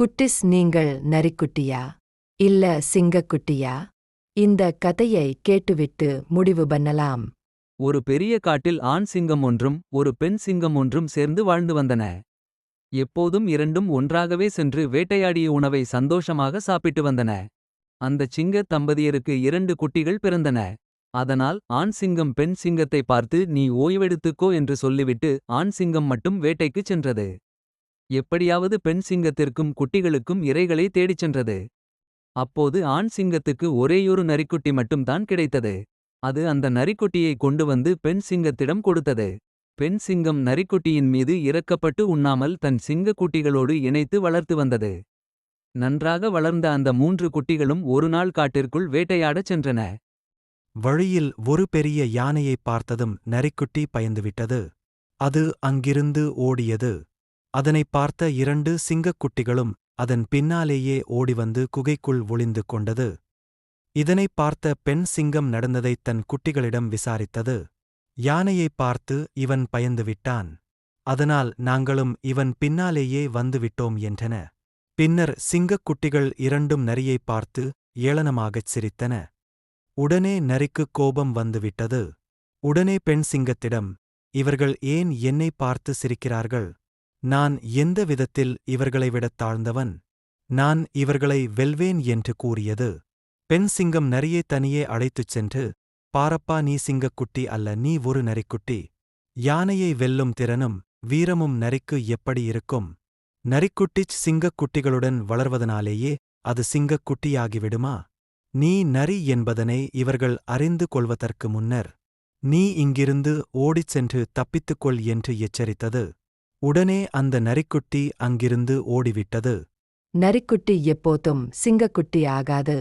குட்டிஸ் நீங்கள் நரிக்குட்டியா? இல்ல சிங்கக்குட்டியா? இந்த கதையை கேட்டுவிட்டு முடிவு பண்ணலாம். ஒரு பெரிய காட்டில் ஆண் சிங்கம் ஒன்றும் ஒரு பெண் சிங்கம் ஒன்றும் சேர்ந்து வாழ்ந்து வந்தன. எப்போதும் இரண்டும் ஒன்றாகவே சென்று வேட்டையாடிய உணவை சந்தோஷமாக சாப்பிட்டு வந்தன. அந்தச் சிங்க தம்பதியருக்கு இரண்டு குட்டிகள் பிறந்தன. அதனால் ஆண் சிங்கம் பெண் சிங்கத்தை பார்த்து நீ ஓய்வெடுத்துக்கோ என்று சொல்லிவிட்டு ஆண் சிங்கம் மட்டும் வேட்டைக்குச் சென்றது. எப்படியாவது பெண் சிங்கத்திற்கும் குட்டிகளுக்கும் இரைகளை தேடிச் சென்றது. அப்போது ஆண் சிங்கத்துக்கு ஒரேயொரு நரிக்குட்டி மட்டும்தான் கிடைத்தது. அது அந்த நரிக்குட்டியை கொண்டு வந்து பெண் சிங்கத்திடம் கொடுத்தது. பெண் சிங்கம் நரிக்குட்டியின் மீது இறக்கப்பட்டு உண்ணாமல் தன் சிங்க குட்டிகளோடு இணைத்து வளர்த்து வந்தது. நன்றாக வளர்ந்த அந்த மூன்று குட்டிகளும் ஒருநாள் காட்டிற்குள் வேட்டையாடச் சென்றன. வழியில் ஒரு பெரிய யானையைப் பார்த்ததும் நரிக்குட்டி பயந்துவிட்டது. அது அங்கிருந்து ஓடியது. அதனைப் பார்த்த இரண்டு சிங்கக்குட்டிகளும் அதன் பின்னாலேயே ஓடிவந்து குகைக்குள் ஒளிந்து கொண்டது. இதனைப் பார்த்த பெண் சிங்கம் நடந்ததைத் தன் குட்டிகளிடம் விசாரித்தது. யானையைப் பார்த்து இவன் பயந்துவிட்டான் அதனால் நாங்களும் இவன் பின்னாலேயே வந்துவிட்டோம் என்றன. பின்னர் சிங்கக்குட்டிகள் இரண்டும் நரியைப் பார்த்து ஏளனமாகச் சிரித்தன. உடனே நரிக்குக் கோபம் வந்துவிட்டது உடனே பெண் சிங்கத்திடம் இவர்கள் ஏன் என்னைப் பார்த்து சிரிக்கிறார்கள்? நான் எந்த விதத்தில் இவர்களை விடத் தாழ்ந்தவன்? நான் இவர்களை வெல்வேன் என்று கூறியது. பெண் சிங்கம் நரியை தனியே அழைத்துச் சென்று பாரப்பா நீ சிங்கக்குட்டி அல்ல நீ ஒரு நரிக்குட்டி. யானையை வெல்லும் திறனும் வீரமும் நரிக்கு எப்படி இருக்கும்? நரிக்குட்டிச் சிங்கக்குட்டிகளுடன் வளர்வதனாலேயே அது சிங்கக்குட்டியாகிவிடுமா? நீ நரி என்பதனை இவர்கள் அறிந்து கொள்வதற்கு முன்னர் நீ இங்கிருந்து ஓடிச் சென்று தப்பித்துக்கொள் என்று எச்சரித்தது. உடனே அந்த நரிக்குட்டி அங்கிருந்து ஓடிவிட்டது. நரிக்குட்டி எப்போதும் சிங்கக்குட்டி ஆகாது.